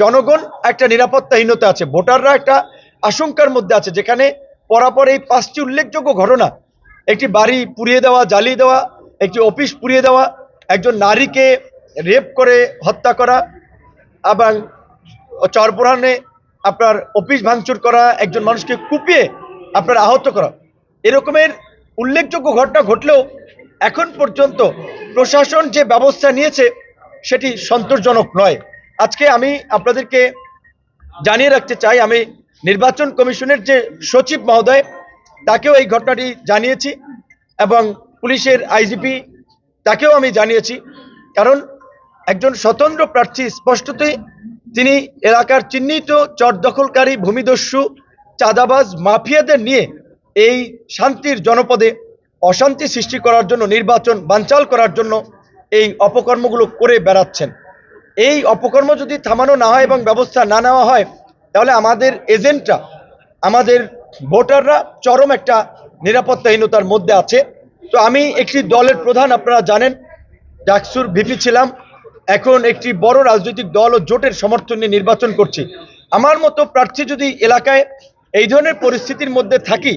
জনগণ একটা নিরাপত্তাহীনতা আছে, ভোটাররা একটা আশঙ্কার মধ্যে আছে, যেখানে পরাপর এই পাঁচটি উল্লেখযোগ্য ঘটনা, একটি বাড়ি পুড়িয়ে দেওয়া, জ্বালিয়ে দেওয়া, একটি অফিস পুড়িয়ে দেওয়া, একজন নারীকে রেপ করে হত্যা করা, এবং চরপোড়ানে আপনার অফিস ভাঙচুর করা, একজন মানুষকে কুপিয়ে আপনার আহত করা। এরকমের উল্লেখযোগ্য ঘটনা ঘটলেও এখন পর্যন্ত প্রশাসন যে ব্যবস্থা নিয়েছে, সেটি সন্তোষজনক নয়। আজকে আমি আপনাদেরকে জানিয়ে রাখতে চাই, আমি নির্বাচন কমিশনের যে সচিব মহোদয়, তাকেও এই ঘটনাটি জানিয়েছি এবং পুলিশের আইজিপি তাকেও আমি জানিয়েছি। কারণ একজন স্বতন্ত্র প্রার্থী স্পষ্টতই তিনি এলাকার চিহ্নিত চর দখলকারী ভূমিদস্যু, চাঁদাবাজ, মাফিয়াদের নিয়ে এই শান্তির জনপদে অশান্তি সৃষ্টি করার জন্য, নির্বাচন বানচাল করার জন্য এই অপকর্মগুলো করে বেড়াচ্ছেন। এই অপকর্ম যদি থামানো না হয় এবং ব্যবস্থা না নেওয়া হয় তাহলে আমাদের এজেন্টরা আমাদের ভোটাররা চরম একটা নিরাপত্তাহীনতার মধ্যে আছে। তো আমি একটি দলের প্রধান আপনারা জানেন ডাকসুর ভিপি ছিলাম। এখন একটি বড় রাজনৈতিক দল ও জোটের সমর্থন নিয়ে নির্বাচন করছি। আমার মতো প্রার্থী যদি এলাকায় এই ধরনের পরিস্থিতির মধ্যে থাকি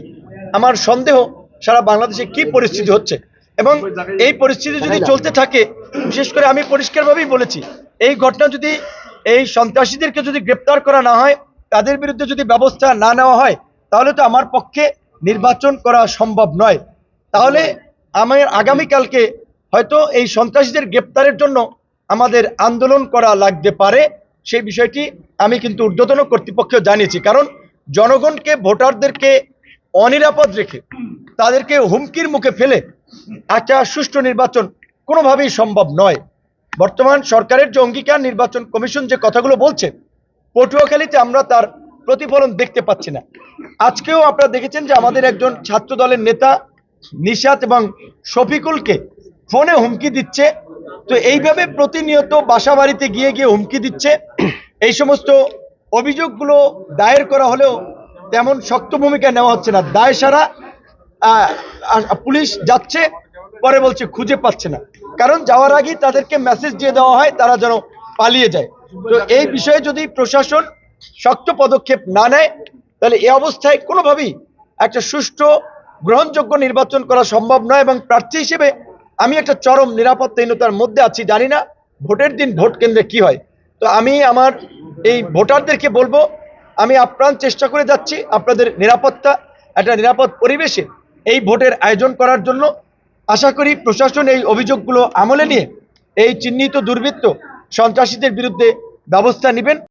আমার সন্দেহ সারা বাংলাদেশে কি পরিস্থিতি হচ্ছে? এবং এই পরিস্থিতি যদি চলতে থাকে বিশেষ করে আমি পরিষ্কারভাবেই বলেছি এই ঘটনা যদি, এই সন্ত্রাসীদেরকে যদি গ্রেপ্তার করা না হয়, তাদের বিরুদ্ধে যদি ব্যবস্থা না নেওয়া হয়, তাহলে তো আমার পক্ষে নির্বাচন করা সম্ভব নয়। তাহলে আমার আগামীকালকে হয়তো এই সন্ত্রাসীদের গ্রেপ্তারের জন্য আমাদের আন্দোলন করা লাগতে পারে। সেই বিষয়টি আমি কিন্তু ঊর্ধ্বতন কর্তৃপক্ষ জানিয়েছি। কারণ জনগণকে, ভোটারদেরকে অনিরাপদ রেখে, তাদেরকে হুমকির মুখে ফেলে একটা সুষ্ঠু নির্বাচন কোনোভাবেই সম্ভব নয়। বর্তমান সরকারের যে অঙ্গীকার, নির্বাচন কমিশন যে কথাগুলো বলছে, পটুয়াখালীতে আমরা তার প্রতিফলন দেখতে পাচ্ছি না। আজকেও আপনারা দেখেছেন যে আমাদের একজন ছাত্র দলের নেতা নিশাত এবং শফিকুলকে ফোনে হুমকি দিচ্ছে। তো এইভাবে প্রতিনিয়ত বাসা বাড়িতে গিয়ে গিয়ে হুমকি দিচ্ছে। এই সমস্ত অভিযোগগুলো দায়ের করা হলেও তেমন শক্ত ভূমিকা নেওয়া হচ্ছে না। দায় সারা পুলিশ যাচ্ছে। পরে বলছে, খুঁজে পাচ্ছে না। কারণ যাওয়ার আগেই তাদেরকে মেসেজ দিয়ে দেওয়া হয়, তারা যেন পালিয়ে যায়। তো এই বিষয়ে যদি প্রশাসন শক্ত পদক্ষেপ না নেয়, তাহলে এই অবস্থায় কোনোভাবেই একটা সুষ্ঠু, গ্রহণযোগ্য নির্বাচন করা সম্ভব নয় এবং প্রার্থী হিসেবে আমি একটা চরম নিরাপত্তাহীনতার মধ্যে আছি, জানি না ভোটের দিন ভোট কেন্দ্রে কি হয়। তো আমি আমার এই ভোটারদেরকে বলব, আমি আপ্রাণ চেষ্টা করে যাচ্ছি আপনাদের নিরাপত্তা, একটা নিরাপদ পরিবেশে এই ভোটের আয়োজন করার জন্য। আশা করি প্রশাসন এই অভিযোগগুলো আমলে নিয়ে এই চিহ্নিত দুর্বৃত্ত সন্ত্রাসীদের বিরুদ্ধে ব্যবস্থা নেবেন।